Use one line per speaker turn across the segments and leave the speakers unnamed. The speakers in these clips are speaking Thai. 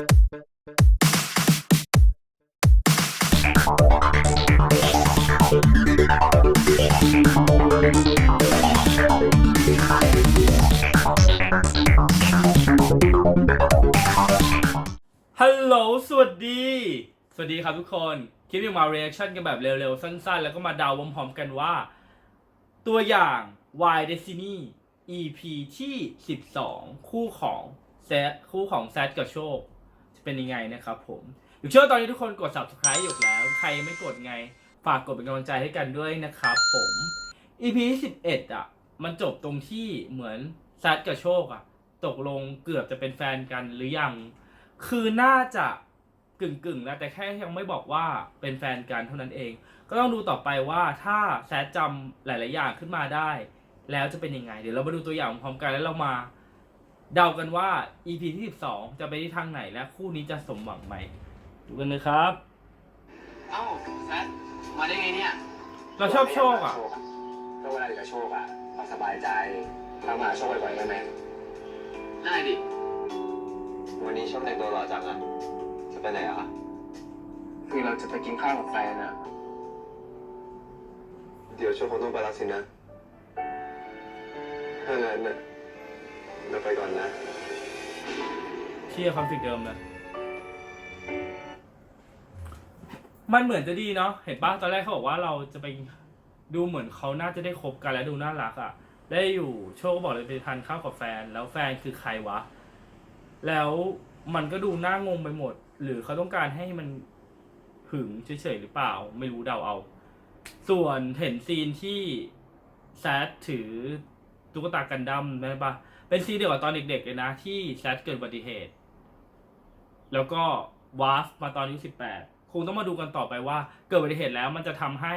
ฮัลโหล สวัสดี สวัสดีครับทุกคน คลิปนี้มา reaction กันแบบเร็วๆ สั้นๆ แล้วก็มาดาพร้อมๆกันว่า ตัวอย่าง Y Destiny EP ที่ 12 คู่ของแซคู่ของแซดกับโชค เป็นยังไงนะครับผมอยู่เชื่อตอนนี้ทุกคนกด subscribe อยู่แล้ว ใครไม่กดไง ฝากกดเป็นกำลังใจให้กันด้วยนะครับผม EP 11อะ มันจบตรงที่เหมือนแซดกับโชคอะ ตกลงเกือบจะเป็นแฟนกันหรือยัง คือน่าจะกึ่งกึ่งๆแล้วแต่แค่ยังไม่บอกว่าเป็นแฟนกันเท่านั้นเอง ก็ต้องดูต่อไปว่าถ้าแซดจำหลาย ๆ อย่างขึ้นมาได้ แล้วจะเป็นยังไง เดี๋ยวเรามาดูตัวอย่างพร้อมกันแล้วเรามา เดากันว่า EP ที่ 12 จะไปที่ทางไหนและคู่นี้จะสมหวังไหมดูกันเลยครับ
เอ้าแซดมาได้ไงเนี่ย
เราชอบโชคอะ
ก็เวลาอยู่กับโชคอะเราสบายใจถ้ามาโชคบ่อยๆได้ไหม
ได้ดิ
วันนี้โชคแต่งตัวหล่อจังอะจะไปไหนอะ
คือเราจะไปกินข้าวกับแฟนอะ
เดี๋ยวโชคคงต้องไปแล้วสินะถ้างั้นน่ะ เราไปก่อนนะ
เชี่ยคอนฟ lict เดิมเลย มันเหมือนจะดีเนาะ เห็นปะตอนแรกเขาบอกว่าเราจะไปดูเหมือนเขาน่าจะได้คบกันและดูน่ารักอะ่ะ ได้อยู่โชคก็บอกเลยไปทานข้าวกับแฟน แล้วแฟนคือใครวะ แล้วมันก็ดูน่างงไปหมด หรือเขาต้องการให้มันหึงเฉยๆหรือเปล่า ไม่รู้เดาเอา ส่วนเห็นซีนที่แซดถือตุ๊กตากันดั้มใช่ปะ เป็นซีนเดียวกับตอนเด็กๆเลยนะ ที่แซดเกิดอุบัติเหตุ แล้วก็วาร์ฟมาตอนอายุสิบแปดคงต้องมาดูกันต่อไปว่า เกิดอุบัติเหตุแล้วมันจะทำให้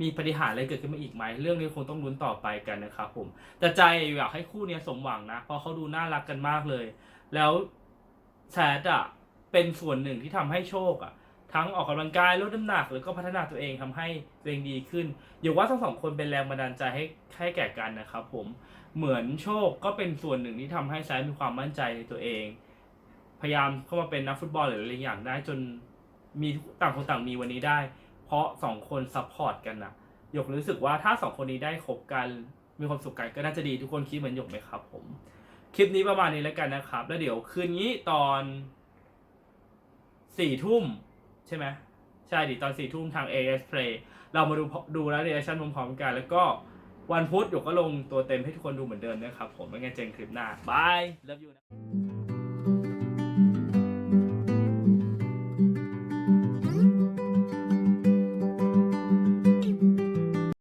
มีปฏิหารย์อะไรเกิดขึ้นมาอีกไหม เรื่องนี้คงต้องลุ้นต่อไปกันนะครับผม แต่ใจอยากให้คู่นี้สมหวังนะ เพราะเขาดูน่ารักกันมากเลย แล้วแซดอะเป็นส่วนหนึ่งที่ทำให้โชคอะ ทั้งออกกำลังกายลดน้ำหนักหรือก็พัฒนาตัวเองทำให้ตัวเองดีขึ้นอย่าว่าทั้งสองคนเป็นแรงบันดาลใจให้ให้แก่กันนะครับผมเหมือนโชคก็เป็นส่วนหนึ่งที่ทำให้แซดมีความมั่นใจในตัวเอง พยายามเข้ามาเป็นนักฟุตบอลหรืออะไรอย่างได้จนมีต่างคนต่างมีวันนี้ได้ เพราะสองคนซัพพอร์ตกันนะหยกรู้สึกว่าถ้าสองคนนี้ได้คบกันมีความสุขกันก็น่าจะดีทุกคนคิดเหมือนหยกไหมครับ ผม คลิปนี้ประมาณนี้แล้วกันนะครับ แล้วเดี๋ยวคืนนี้ตอนสี่ทุ่ม ใช่ไหมใช่ดิตอนสี่ทุ่มทาง AS Play เรามาดูดูแล้วเรียชั่นพร้อมๆกัน แล้วก็วันพุธหยกก็ลงตัวเต็มให้ทุกคนดูเหมือนเดิมนะครับผมไม่งั้นเจอกันคลิปหน้าบาย love you นะ